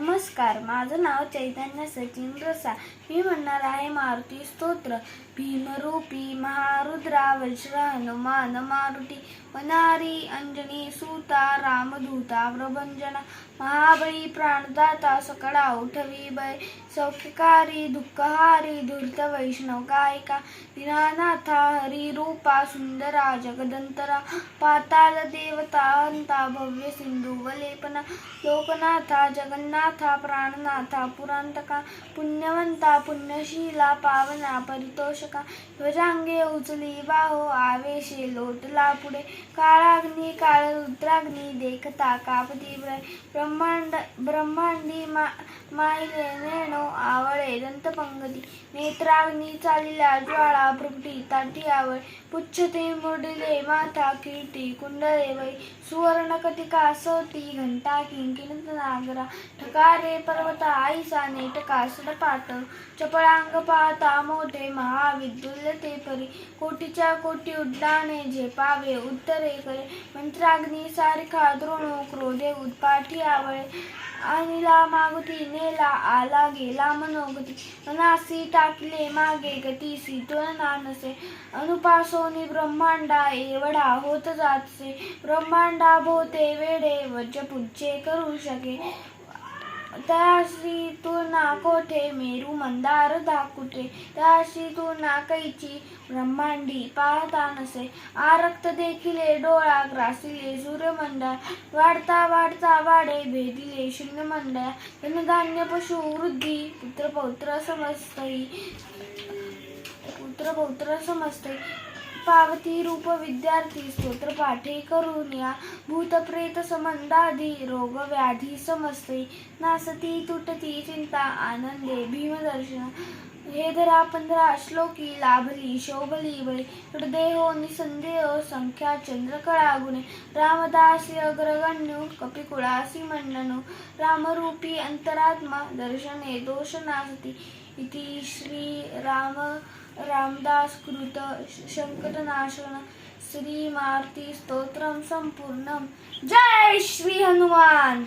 नमस्कार माझं नाव चैतन्य सचिन रसा. मी म्हणणार आहे मारुती स्तोत्र. भीमरूपी महारुद्रा वज्र हनुमान मारुती. वनारी अंजनी सुता रामधूता प्रभंजना. महाबळी प्राणदाता सकळा उठवी बय. सौख्यकारी दुःखहारी धूर्त वैष्णव गायिका. दीनानाथा हरी रूपा सुंदरा जगदंतरा. पाताल देवता अंता भव्य सिंधू वलेपना लोकनाथा जगन्नाथ नाथा प्राणनाथा पुरांतका पुण्यवंता पुण्यशीला पावना परितोषका. ध्वजांगे उचली बाहो आवेशे लोटला पुढे. काळाग्नी काळ रुद्राग्नी देखता कापती ब्रह्मांड ब्रह्मांडी मा माईले नेणो आवळे दंतपंगती. नेत्राग्नी चालिला ज्वाळा भ्रुकुटी ताटी आवळ. पुच्छते मुरडिले माथा किरीटी कुंडले वै. सुवर्ण कटिका सोती घंटा किंकिणत नागरा. ठकारे पर्वता आईसा नेटका सडपाट चपळांग पाहता मोठे महाविद्युल ते परी। कोटीच्या कोटी उड्डाणे झेपावे उत्तरे करे। मंत्राग्नी सारखा द्रोणो क्रोधे उत्पाठी आवळे। अनिला मागुती नेला आला गेला मनोगती। मनासी टाकले मागे गतीसी तुलना नसे अनुपासोनी ब्रह्मांडा एवढा होत जातसे। ब्रह्मांडा भोते वेडे वज पुज्जे करू शके। त्याशी तुलना कोठे? मेरू मंदार धाकुटे त्याशी तुलना कैची? ब्रह्मांडी पाहता नसे. आरक्त देखिले डोळा ग्रासिले सूर्यमंडळ वाढता वाढता वाढे भेदिले शून्य मंडळ धनधान्य पशु वृद्धी पुत्र पौत्र समजतही पुत्र पौत्र समजते पावती रूप विद्यार्थी स्तोत्र पाठे करून या. भूतप्रेत संबंधाधी रोग व्याधी समजते नासती तुटती चिंता आनंदे भीमदर्शन हे धरा पंधरा श्लोकी लाभली शोभली बळी हृदयो निसंदेह संख्या चंद्रकळा गुणे. रामदासी अग्रगण्यू कपिकुळासी मंडनु रामरूपी अंतरात्मा दर्शने दोष नासती. इति श्री राम रामदास कृत शंकटनाशन श्री मारुती स्तोत्रम संपूर्ण जय श्री हनुमान!